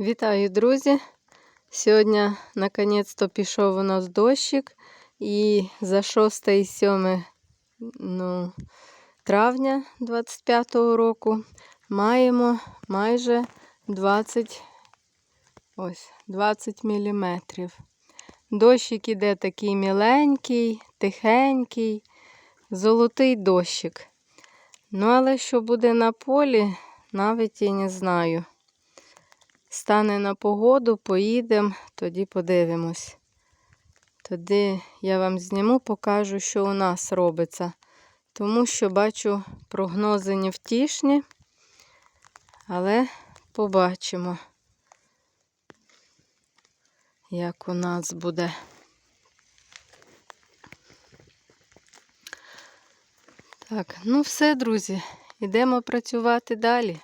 Вітаю, друзі! Сьогодні наконець-то пішов у нас дощик, і за 6 і 7 ну, травня 25-го року маємо майже 20, ось, 20 мм. Дощик іде такий міленький, тихенький, золотий дощик. Ну, але що буде на полі, навіть і не знаю. Стане на погоду, поїдемо, тоді подивимось. Тоді я вам зніму, покажу, що у нас робиться. Тому що бачу прогнози невтішні, але побачимо, як у нас буде. Так, ну все, друзі, йдемо працювати далі.